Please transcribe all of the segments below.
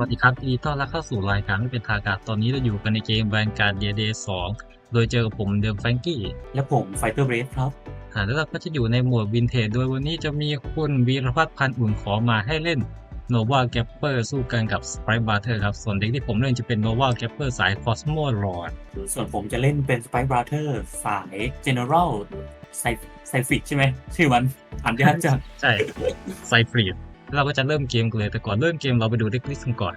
สวัสดีครับยินดีต้อนรับเข้าสู่รายการไม่เป็นทางการตอนนี้เราอยู่กันในเกมแวนการ์ดเดียเดย์สองโดยเจอกับผมเดิมแฟรงกี้และผมไฟเตอร์เบรฟครับอ่าแล้วเราก็จะอยู่ในหมวดวินเทจโดยวันนี้จะมีคุณวีรพัฒน์พันธ์อุ่นขอมาให้เล่นโนวาแกปเปอร์สู้กันกับสไปร์บาร์เทอร์ครับ ส่วนเด็กที่ผมเล่นจะเป็นโนวาแกปเปอร์สายคอสโมลอดส่วนผมจะเล่นเป็นสไปบราเธอร์สายเจเนอเรลไซไซฟิกใช่ไหมชื่อมันอ่านยากจังใช่ไซฟรีด เราก็จะเริ่มเกมกันเลยแต่ก่อนเริ่มเกมเราไปดูเด็กลิสต์กันก่อน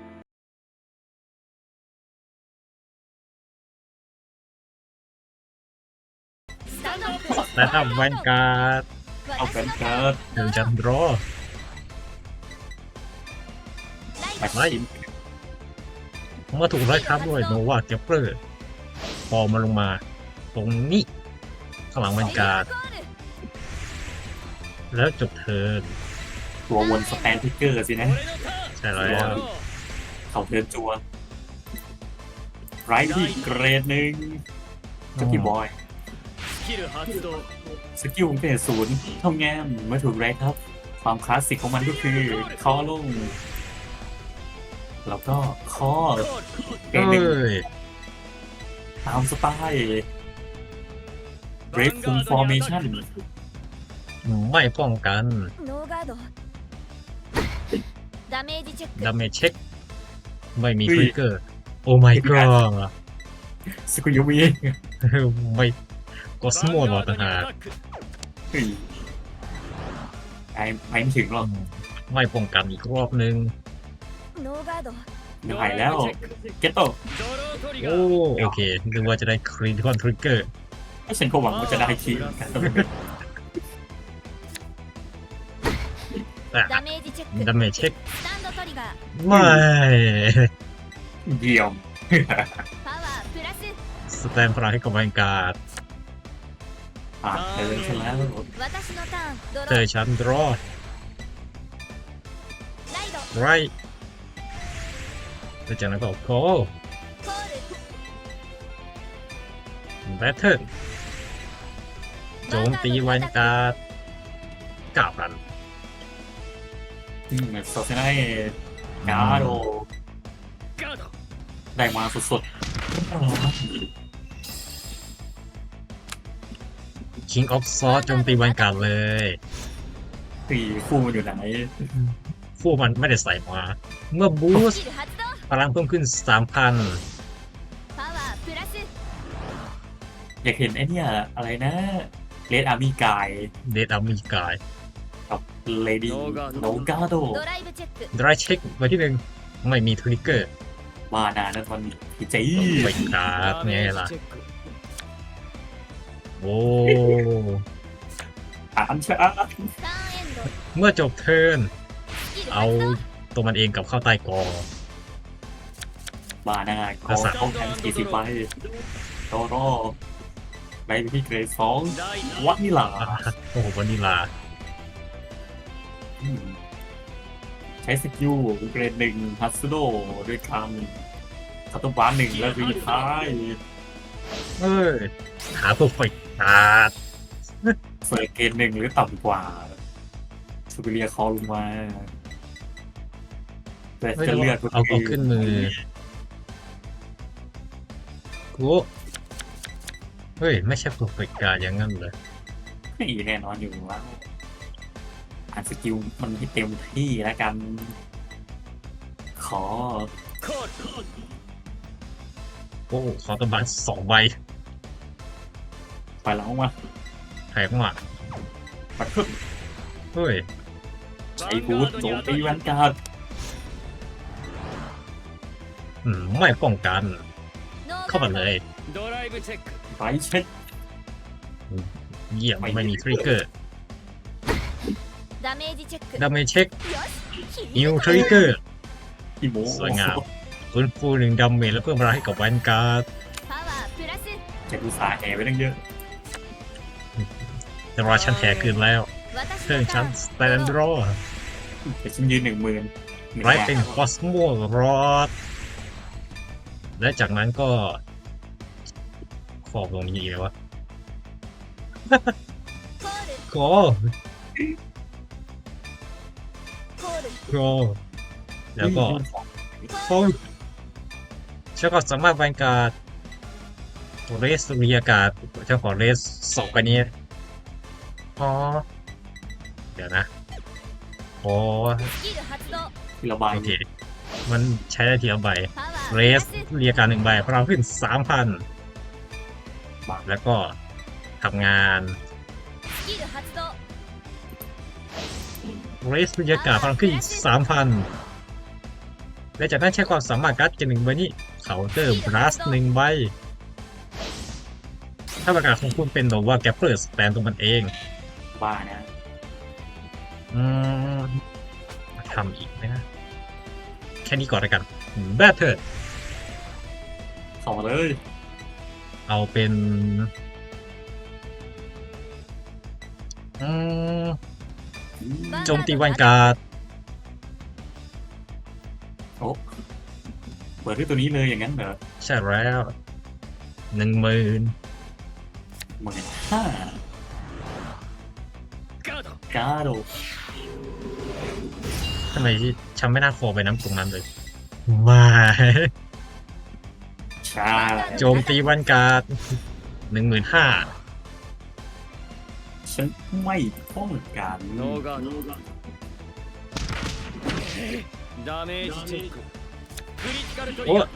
แต่ถ้าแวนการ์ดเอากันเกิดเดี๋ยวจะรอไปไม่เมื่อถูกไล่ทับด้วยโนวาแกปเปอร์พอมาลงมา ตรงนี้ข้างหลังแวนการ์ดแล้วจบเทิร์น ตัววนสแปนทิกเกอร์สินะใช่แล้วเขาเดินจัวไรที่เกรดหนึ่งสกิลบอย สกิลของเพจศูนย์ท่องแง่มไม่ถูกแรครับ ความคลาสสิกของมันก็คือคอลง แล้วก็คอเกรดหนึ่งตามสไตล์เบรกคุมฟอร์เมชั่นไม่ป้องกัน ダメージチェック ดาเมจเช็ค ไม่มีทริกเกอร์ โอ้ my god สกุยุมิ ไม่ก็สโมหรอต่างหาก เฮ้ยไอ้ไปไม่ถึงหรอก ไม่ป้องกันอีกรอบนึง ノーガード ไม่ไหวแล้ว เกตโต ドロートリガ โอ้ ー โอเคนึกว่าจะได้ครีทิคอนทริกเกอร์ ให้ฉันก็หวังว่าจะได้คีย์เหมือนกัน ダメージチェック ดาเมจเช็ค スタンドトリガー ไม่ เยี่ยม パワープラス สแตนพลังให้กับแวนการ์ด ผ่านเทิร์นซะแล้ว 私のターンドロ เจอ ー ชั้นรอ ライド ไรแล้วจากนั้นก็โค コール แบทเทิลโจมตีแวนการ์ดเก้าพัน อืมโซ เซนไนกาโด ガード ได้มาสด คิงออฟซอสโจมตีแวนการ์ดเลย ๆตีคู่มันอยู่ไหน ฟูมันไม่ได้ใส่มา เมื่อบูส スキル発動 พลังเพิ่มขึ้น 3,000 パワープラス อยากเห็นไอ้เนี่ยอะไรนะเลดอาร์มี่กาย เดดอามีกาย กับ เลดี้โนกาโดดรายเช็คมาที่หนึ่งไม่มีทริกเกอร์มานานแล้วตอนนี้เจ๊ไปครับไงล่ะ โอ้ถามชาเมื่อจบเทิร์นเอาตัวมันเองกับเข้าใต้กอมาหน้ากอป้องกันกี่สิบใบโตโร่ใบที่เกรดสองวานิลา โอ้โหวานิลา ใช้สกิลเกรดหนึ่งฮัตสุโดด้วยคำคาตบาร์หนึ่งแล้วรีท้ายเอ้ยหาตัวไฟการ์ดเสิร์ฟเกรดหนึ่งหรือต่ำกว่าสุเปเรียคอลงมาแต่เฮ้ยจะเลือกก็เอาคืเอาขึ้นมือกูเฮ้ย ไม่ใช่ตัวไฟการ์ดอย่างนั้นเลยไม่แน่นอนอยู่แล้ว อัดสกิลมันให้เต็มที่แล้วกัน ขอโอ้ขอตัวบัตสองใบไปแล้วยาอมาแพงมากปัดขึ้นเฮ้ยไอ้บูทโจมตีแวนการ์ดไม่ป้องกัน เข้าไปเลย ไปเช็คเยี่ยมไม่มีทริกเกอร์ ダメージチェックดาเมจเช็คนิวทริกเกอร์สวยงามฟื้นฟูหนึ่งดาเมจแล้วเพิ่มพลังให้กับแวนการ์ดパワーเจ็บอุตสาห์แห่ไปตั้งเยอะแต่ราชันแห่คืนแล้ว เครื่องชั้นสแตนดรอแต่ฉันยืนหนึ่งหมื่นหนึ่ไรเป็นคอสโมรอดและจากนั้นก็ ขอบลงนี้แลยววะ ก็ ครแล้วก็โอ้ยเจ้าก็สามารถบรรยากาศเรสสุริยากาศเจ้าของเรสสองกันนี้อ๋อเดี๋ยวนะโอทีละใบมันใช้ได้ทีละใบเรสเรียการหนึ่งใบพลังขึ้นสามพันแล้วก็ทำงาน เรสเรียการพลังขึ้นสามพันและจากนั้นใช้ความสามารถการ์ดเกนหนึ่งใบนี้เคาน์เตอร์บลัสหนึ่งใบ ถ้าประกาศของคุณเป็นโนวาแกปเปอร์สแตนตัวมันเอง บ้านะ อืมมาทำอีกไหมนะ แค่นี้ก่อนแล้วกันแบทเทิร์เข้ามาเลย เอาเป็น อืม โจมตีวันการ์ดโอ้เปิดที่ตัวนี้เลยอย่างนั้นเหรอใช่แล้วหนึ่งหมื่นหมื่นห้าガードกาโดทำไมฉันไม่น่าโคไปน้ำตรงนั้นเลยมาใช่โจมตีวันการ์ดหนึ่งหมื่นห้า ฉันไม่ต้องการ ノーガードダメージチェッククリティカルトリ โอ้ ガー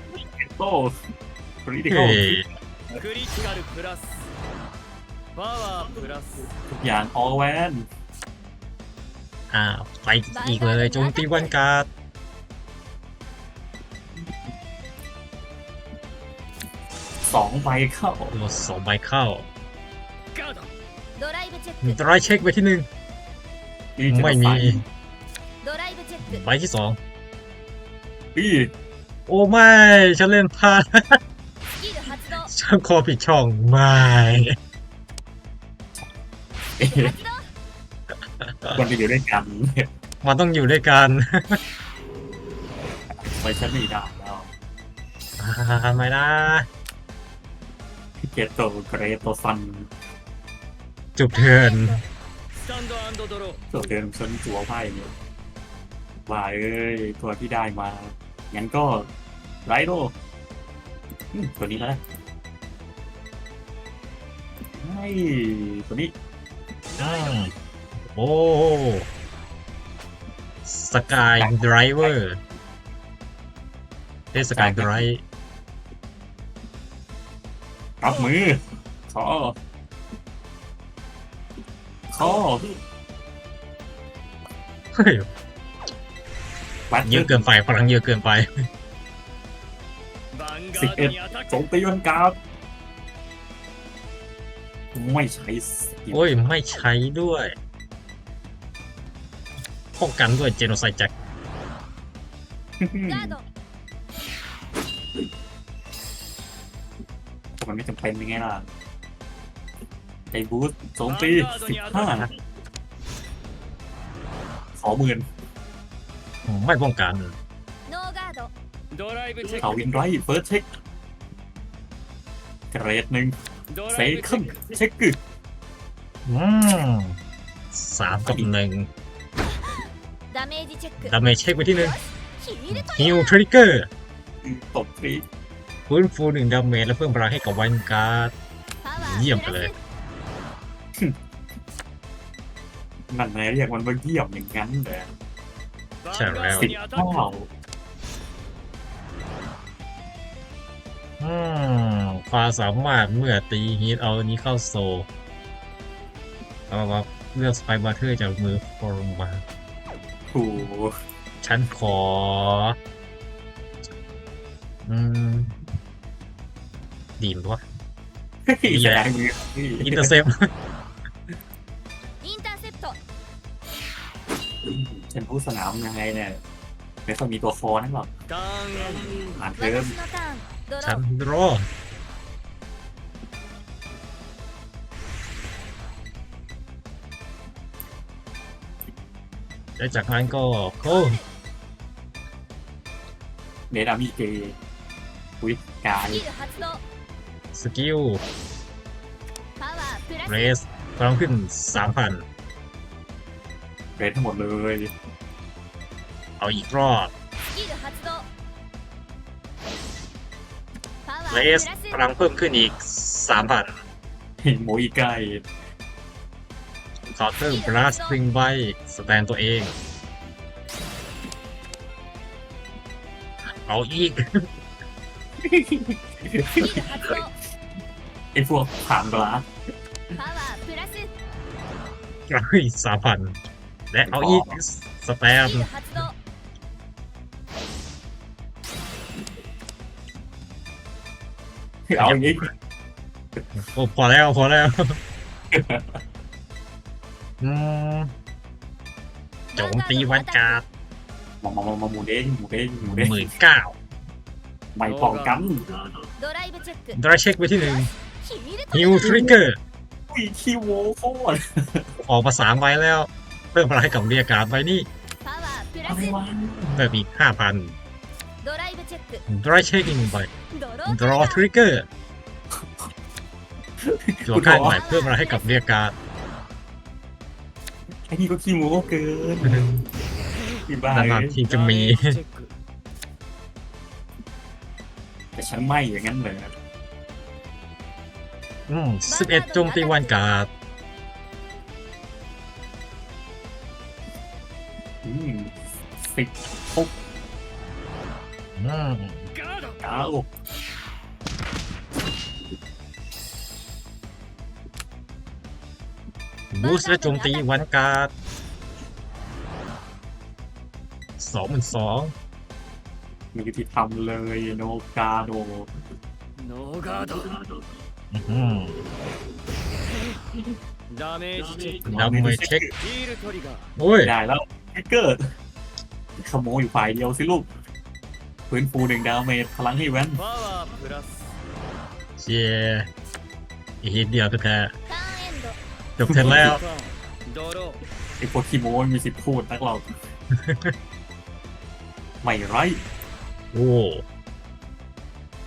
โต้คริติคอ เฮ้ ล ย クリティカルプラスパワープラス ทุกอย่างออแวน อ่าไปอีกเลยโจมตีวันการ์ด สองใบเข้า โอ้สองใบเข้า ガード ดรายเช็คไปที่หนึ่งไม่มีไปที่สองอีโอไม่ ฉันเล่นพลาดฉันคอผิดช่อง ไม่มันจะอยู่ด้วยกันมันต้องอยู่ด้วยกันไปฉันไม่ได้แล้วทำไม่ได้เกตโตเกรโตซัน จบเทิร์นจบเทินชนตัวไพ่เนี่ยว่าเอ้ยตัวที่ได้มา งั้นก็ไรโดตัวนี้นะไม่ตัวนี้ได้โอ้สกายดรเวอร์เทสกายดร กลับมือขอ โอ้เฮ้ยเยอะเกินไปพลังเยอะเกินไป สิบเอ็ดโจมตีวันการดไม่ใช้โอ้ย ไม่ใช้ด้วยป้องกันด้วยเจโนไซด์จ็คมันไม่จำเป็นยังไงล่ะ ไอ้บูสต์โจมตีสิบห้าสองหมื่น ไม่ป้องกัน ノーガードドライブチェ เขา ッ วินไรเฟิร์สเช็คเกรดหนึ่ง クド เซ ライブチ คั ェ น ック เช็คกึ อืมสามกับหนึ่ง ダメージチェック ดาเมจเช็คไปที่หนึ่ง ヒールト ฮิ リ ว ガー ทริกเกอร์ ตบทรี ฟื้นฟูหนึ่งดาเมจและเพิ่มพลังให้กับวันการ์ด パワ เยี่ยม ー ไป プ เล ラ ย ス นั่นไงเรียกมันว่าเยี่ยมอย่างนั้นแลยใช่แล้วสิบเท่าความสามารถเมื่อตีฮีทเอาอันนี้เข้าโซแล้ว่าเลือกสไปบัตเทอร์จากมือฟอร์มาถูฉันขอ อืม ดีมวะดีแย่อินเตอร์เซป เป็นผู้สนามยังไงเนี่ยไม่ค่อยมีตัวฟอนั่นหรอกอ่านเพิ่มฉันรอและจากนั้นก็โค้เนดามิเกอุ้ยกายสกิลเรสพลัมขึ้นสามพัน เฟสทั้งหมดเลย เอาอีกรอบเลสพลังเพิ่มขึ้นอีกสามพันโมอีกไกคอเตอร์บลัสซิงไบสแตนตัวเอง เอาอีกไอพวกผ่านบลัสเฮ้สามพัน และเอาอีกสแปมเอาอย่างนี้โอ้พอแล้วพอแล้วโจมตีวันกาดมามามาหมูเด้งหมูเด้งหมูเด้งหมื่นเก้าใบปองกัมดรายเช็คไปที่หนึ่งฮิวทริกเกอร์วีทีโวโคตออกมาสามใบแล้ว เพิ่มพลังให้กับเรียการดไปนี่เพิ่มอีกห้าพันดรายเช็คอีกนึ่งใบดรอทริกเกอร์จัวข้างใหม่เพิ่มพลังให้กับเรียการดไอ้นี่ก็ขี้โม้เกินอีบ้านานๆทีจะมี แต่ฉันไม่อย่างนั้นเลยอืมสิบเอ็ดโจมตีวันกาด สิบทุกอืมเก้าบูสและโจมตีวันการดสองหมืนสองมีกิจกรรมเลยโนกาโดโนกาโดดาเมจเช็คโอ้ยได้แล้ว แฮกเกอร์ขโมยอยู่ฝ่ายเดียวสิลูกพื้นฟูหนึ่งดาวเมจพลังให้แว้นเชียอีกนิดเดียวก็แค่จบเทิร์นแล้วไอ้พวกขี้โม้มีสิบพูดนักเรา ไม่ไรโอ้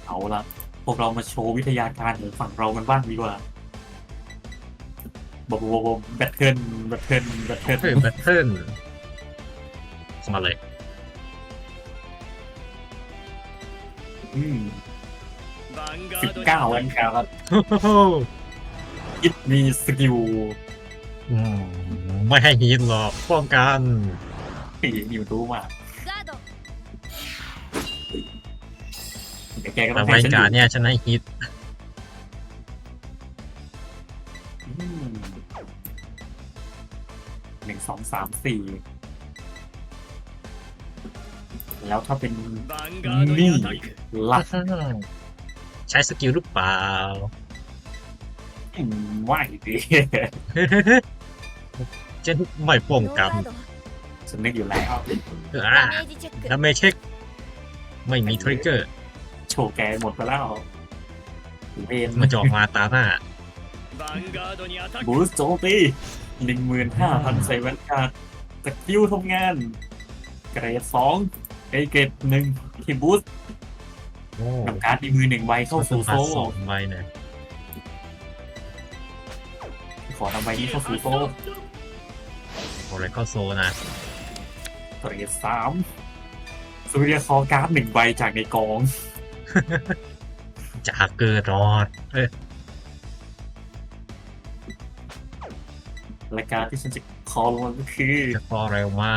เอาละพวกเรามาโชว์วิทยาการของฝั่งเรากันบ้างดีกว่าบบบบแบตเทิลแบตเทิลแบตเทิลเฮ้ลแบทเทิล มาเลยสิบเก้าวันครับฮิตมีสกิลไม่ให้ฮิตหรอกป้องกันสี่อยู่รู้มาแต่แกก็ต้ไวการเนี่ยชนะฮิตหนึ่งสองสามสี่ แล้วถ้าเป็นนี่ลับใช้สกิลหรือเปล่าไม่ดิเจนไม่ป้องกันสนึกอยู่แล้วดาเมจเช็ค ไม่มีทริกเกอร์ โชว์แกหมดไปแล้วเวนมาจอกมาตาหน้าบูสโจตีหนึ่งหมื่นห้าพันใส่แวนการ์ดสกิลทำงาน เกรดสอง ไอเกรดหนึ่งที่บูสต์โอ้นำการ์ดในมือหนึ่งใบเข้าสู่โซ่สองใบเนี่ยขอนำใบนี้เข้าสู่โซ่โอเรก็โซนะเกรดสามสุริยคอการ์ดหนึ่งใบจากในกอง จากเกิดรอดเอ้ยและการดที่ฉันจะคอลงมาก็คือจะพอเร็วมา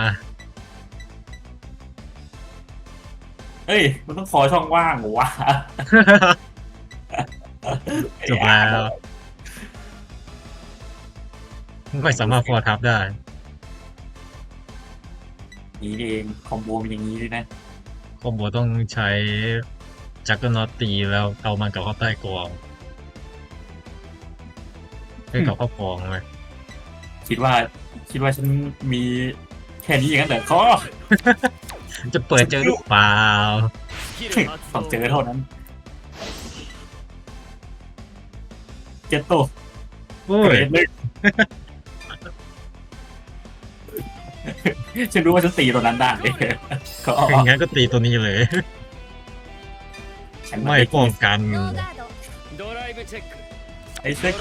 เอ้ย มันต้องขอช่องว่างเหรอวะจบแล้ว ไม่สามารถฟอร์ทับได้ นี่เองคอมโบมันอย่างนี้ด้วยนะคอมโบต้องใช้จักรนอตตีแล้วเอามันกลับเข้าใต้กองให้กลับเข้ากองเลยคิดว่า คิดว่าฉันมีแค่นี้อย่างนั้นเหรอคอ จะเปิดเจอหรือเปล่าสองเจอเท่านั้น เจ็ดโตโอ้ยฉันรู้ว่าฉันตีตัวนั้นได้ก็งั้นก็ตีตัวนี้เลย ไม่ป้องกันไอเซ็ก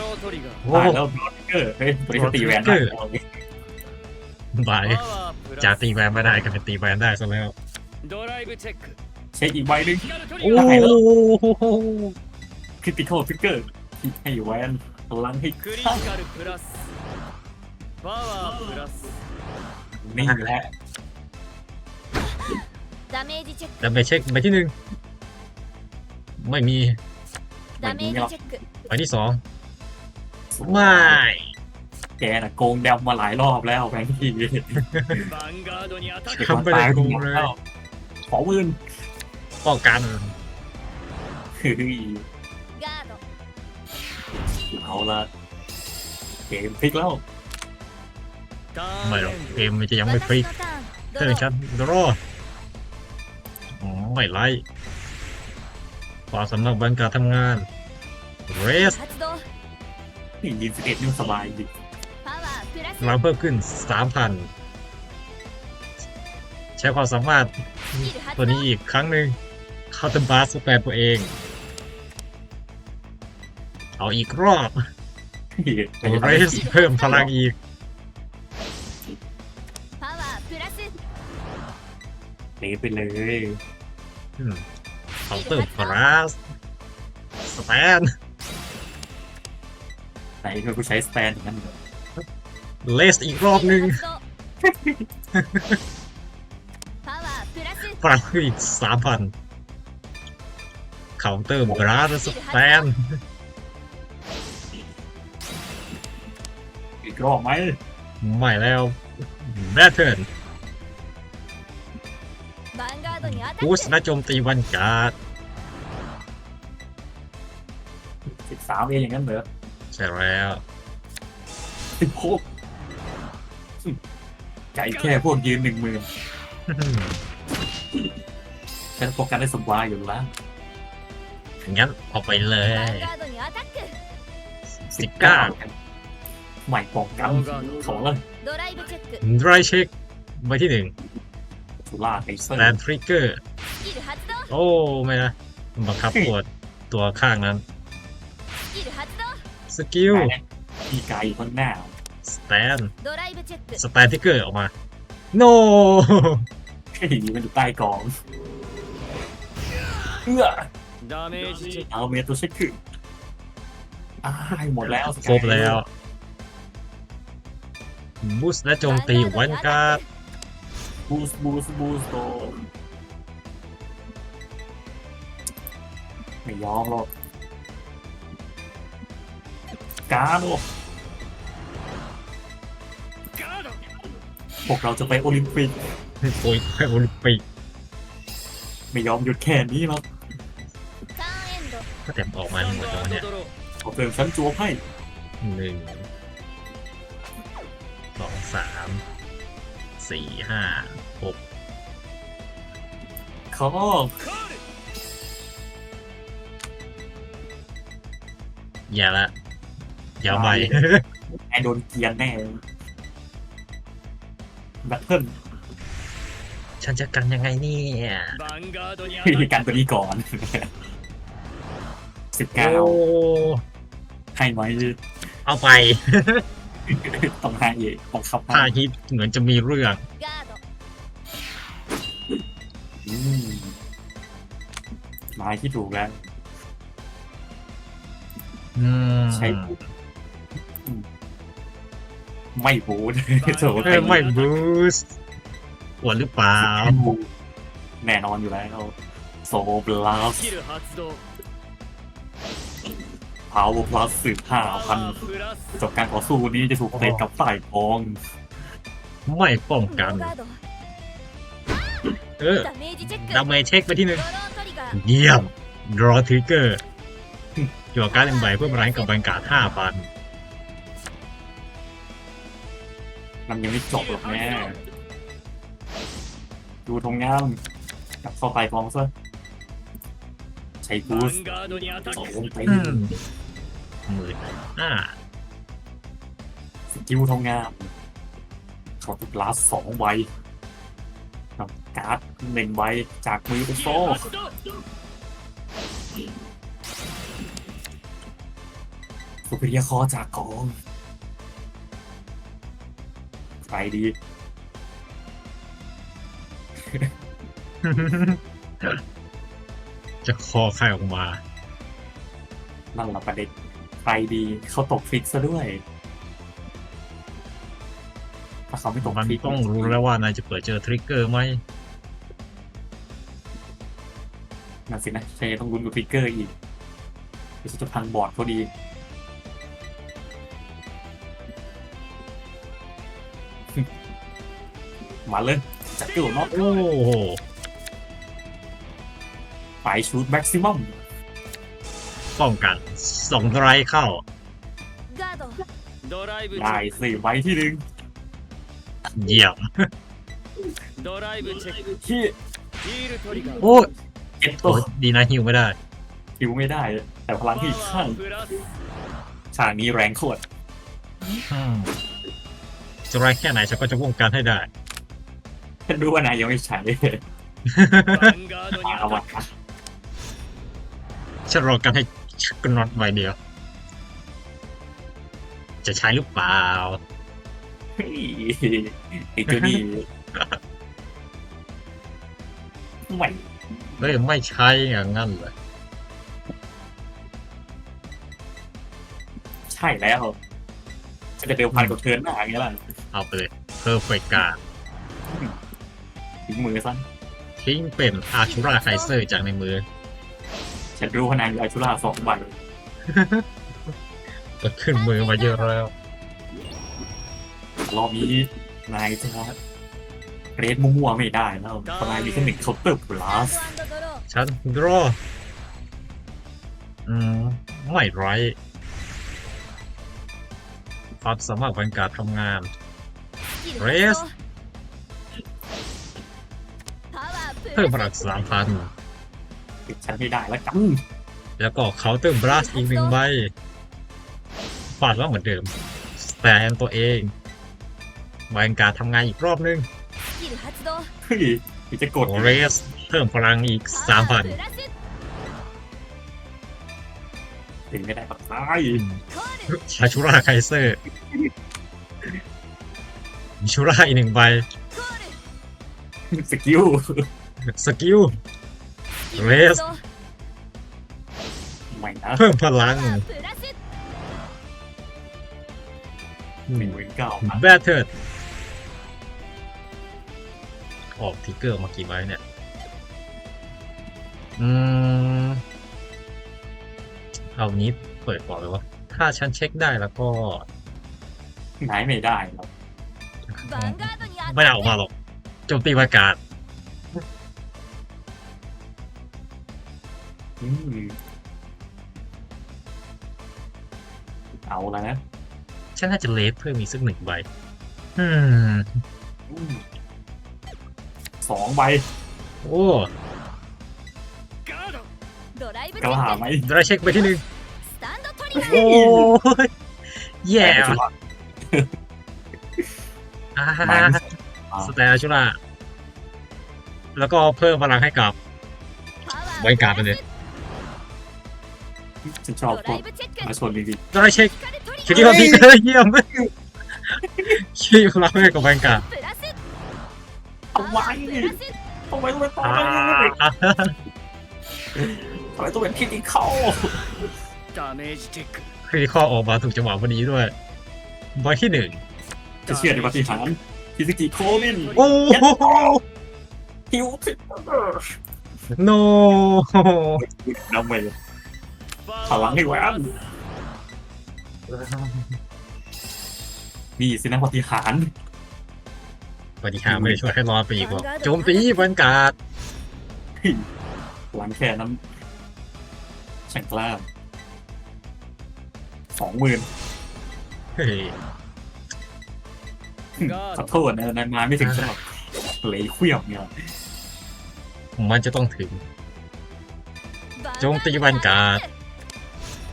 ตายแล้โหล็อเกอร์เฮ้ยตัวนี้ตีแวนได้บาย จะ ラス ตีแวนไม่ได้ก็เป็นตีแวนได้ซะแล้ว ドライブチェック ฉ ช็คอีกใบหนึ่ง โอ้ ได้แล้ว โห คริติคอลทริกเกอร์ให้แวนพลังให้ クリテ ข้า ィカルプラスパワープラス นี่แหละ ダメージチェッ แล้วไปเช็คใบที่หนึ่งไม่มี クダメージチェック ใบที่สองไม่ แกน่ะโกงแดมมาหลายรอบแล้วแบงค์ทีทำไปเลยโกงเลยขอวืนป้องกันคือเอาละเกมพลิกแล้วไม่หรอกเกมมันจะยังไม่พลิกเธอฉันรอไม่ไล่ความสำนักบังการทำงานเรสนี่ยินสิบเอ็ดนี่สบายจริ พลังเพิ่มขึ้นสามพันใช้ความสามารถตัวนี้อีกครั้งหนึ่งเข้าเต็มบาสแปลตัวเอง เอาอีกรอบเรสเพิ่มพลังอีกหนีไปเลยเคาน์เตอร์พลัสสแตนไหนเราใช้สแตนกันเหรอ เลสอีกรอบหนึ่งพลังอีกสามพันเคาน์เตอร์บราสแตนอีกรอบไหมไม่แล้วแบทเทิลบูสและโจมตีวันการ์ดสิบสามเองอย่างนั้นเหรอใช่แล้วสิบหก ไก่แค่พวกยืนหนึ่งมื่นฉันโฟกัสได้สบายอยู่แล้วงั้นออกไปเลยสิบเก้าใหม่ปองกันของเลยดรายเช็คใบที่หนึ่งสุราด์แลนทริกเกอร์ โอ้ ไม่นะ บังคับปวดตัวข้างนั้น สกิล มีไก่คนหน้า แตนสแตนที่เกิดออกมา โนอไอ้งนี้มันอยู่ใต้กองเพื่อเอาเมตุเช็คคือหมดแล้วครบแล้วบูสและโจมตีวันการบูสบูสบูสโตไม่ยอมหรอกการ์ด พวกเราจะไปโอลิมปิก โอ้ยไปโอลิมปิกไม่ยอมหยุดแค่นี้หรอกターแต่ออกมาหมดแล้วเนี่ยขอเติมชั้นจัวให้หนึ่งสองสามสี่ห้าหกเขาอย่าละอย่าไป ไอโดนเกียนแน่ แบตเทิลฉันจะกันยังไงเนี่ยการตัวนี้ก่อนสิบเก้าให้ไหมเอาไป ต้องให้บังคับถ้าฮิตเหมือนจะมีเรื่องหมายที่ถูกแล้วใช้ ไม่บูสต์ไม่บูสปวดหรือเปล่า แน่นอนอยู่แล้วโซบลาสพาวเวอร์พลัสสืบห้าพันจบการต่อสู้นี้จะถูกเตะกับฝ่ายกอง ไม่ป้องกัน เออดาเมจเช็คไปที่หนึ่งเยี่ยมรอทริกเกอร์จั่วการเล่นใบเพื่อมารันกับบังการห้าพัน มันยังไม่จบหรอกแม่ดูทงงามกลับเข้าไปฟร้อมซะใช้บูสต์สองลงไปหนึ่งาสกิลทงงามขอติดลาสสองไว้นำการ์ดหนึ่งใบจากมือไปโซ่สุปริยคอจากกอง ใครดีเจะคอใครออกมานั่นแหละประเด็นใครดีเขาตกฟิกซะด้วยถ้าเขาไม่ตกมันฟิกต้องรู้แล้วว่านายจะเปิดเจอทริกเกอร์ไหมนั่นสินะใช่ต้องรุนกับฟิกเกอร์อีกเดี๋ยวฉันจะพังบอร์ดเขาดี มาเลยจัดอยู่เนาะโอ้โหไปชุดแม็กซิมัมป้องกันส่งไรเข้าได้สี่ไว้ที่หนึ่งเยี่ยมที่โอ้เจ็ดตัวดีนะฮิวไม่ได้ฮิวไม่ได้ แต่พลังที่ข้างฉากนี้แรงขวด จะไรแค่ไหนฉันก็จะวงการให้ได้ด้ว่านายยังไม่ใช่เอาวะฉันรอกันให้ชักนนอตใบเดียว จะใช้หรือเปล่าไอ้เจ้าดีไม่ไม่ใช้อย่างนั้นเลย ใช่แล้ว จะจะเดิมพันกับเทิร์นหน้าอย่างเงี้ยล่ะเอาไปเลยเพอร์เฟกการถึงมือสั้นทิ้งเป็นอาชูราไคเซอร์จากในมือ ฉันรู้ว่านายมีอาชุราสองใบก็ขึ้นมือมาเยอะแล้ว รอบนี้นายจะเกรดมั่วๆไม่ได้แล้วเพราะนายมีแค่หนึ่งเคาน์เตอร์พลัสドローฉันดรออืมไม่ไร ความสามารถของการทำงาน เรส เพิ่มพลังสามพันติดฉันไม่ได้แล้วจังแล้วก็เคาน์เตอร์บลัสอีกหนึ่งใบฟาดว่าเหมือนเดิม แต่แอนตัวเองแวนการทำงานอีกรอบนึงเฮ้ยจะกดเรส เพิ่มพลังอีกสามพันถึงไม่ได้ปักตาย ชาชูราไคเซอร์ชูราอีกหนึ่งใบ สกิลสกิลเรสเพิ่มพลังหนึ่งเก้าแบทเทิลออกทิกเกอร์มากี่ใบเนี่ย อืม เอานี้เปิดก่อนเลยวะ ถ้าฉันเช็คได้แล้วก็หายไม่ได้หรอกไม่ได้ออกมาหรอกโจมตีอากาศเอาแล้วนะ ฉันน่าจะเลฟเพิ่มอีกสักหนึ่งใบสองใบ โอ้กระหาไหมดรเช็คไปที่หนึ่ง โอ้ยแย่ะ อ่าไม่ไม่ สแตนชุล่าแล้วก็เพิ่มพลังให้กับ บริการไปเลย ฉันชอบพวมาชนดีดราเช็คคิดที่คามดีก็ได้เยี่ยมชีพลังได้กับแบงการ์ดๆเอาไมทำไมต้องเป็นตัวเป็นทำไมตัวเป็นคิดีเข้า ดาเมจเทคคริข้อออกมาถูกจังหวะพอดีด้วยบอยที่หนึ่งจะเชื่อในปฏิหารฟิสิกิโคเมนโอ้โหฮิวติโนน้ำไปพลังให้แหวนนี่สินะปฏิหารปฏิหารไม่ได้ช่วยให้รอดไปอีกหรอกโจมตีบรรกาศหลังแค่นั้นแข่งกล้าม สองหมื่นเฮ้ยขอโทษนะนายมาไม่ถึงสำหรับเลยเคลี่ยมเนี่ยมันจะต้องถึงโจมตีแวนการ์ด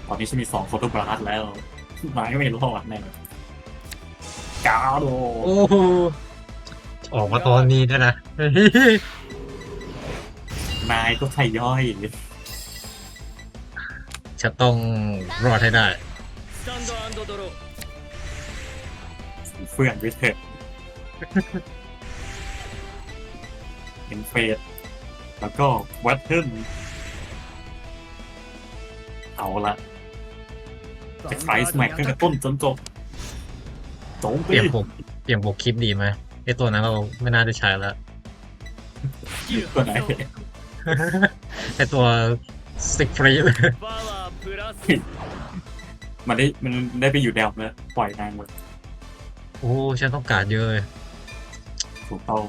ตอนนี้ฉันมีสองโฟโตบราสแล้วนายไม่รอดแน่กาโดโอ้โหออกมาตอนนี้ด้วยนะเฮ้ยนายก็ทยอย จะต้องรอดให้ได้ス タンドアンドドロー เฟื่องไปเถอะเห็นเฟสแล้วก็วัตเทิล เอาละจะไฟสแม็กตั้งแต่ต้นจนจบโจม เป ตี ลี่ยนปกเปลี่ยนปกคลิปดีไหมไอตัวนั้นเราไม่น่าได้ใช้แล้ว ตัวไหน ไอตัวสิกฟรีเลย パワープラス มันได้มันได้ไปอยู่แนวแล้วปล่อยนางหมดโอ้ฉันต้องการเยอะเลยถูกต้อง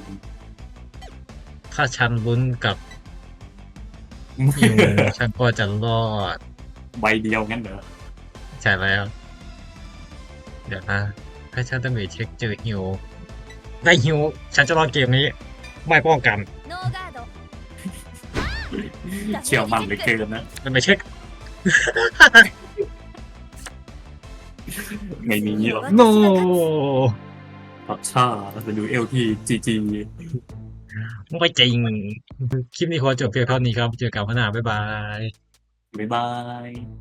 ถ้าฉันลุ้นกับอยู่ฉันก็จะรอด ใบเดียวงั้นเหรอใช่แล้ว เดี๋ยวนะถ้าฉันต้องไปเช็คเจอฮิวได้ฮิวฉันจะรอดเกมนี้ ไม่ป้องกันเชี่ยวมันเลยเกินนะมันไม่เช็ค ไงนี้หรอกโนตัดชาจะดูเอลที่จีจีไม่จริง คลิปนี้ขอจบเพียงเท่านี้ครับ เจอกันพัฒนาบ๊ายบาย บ๊ายบาย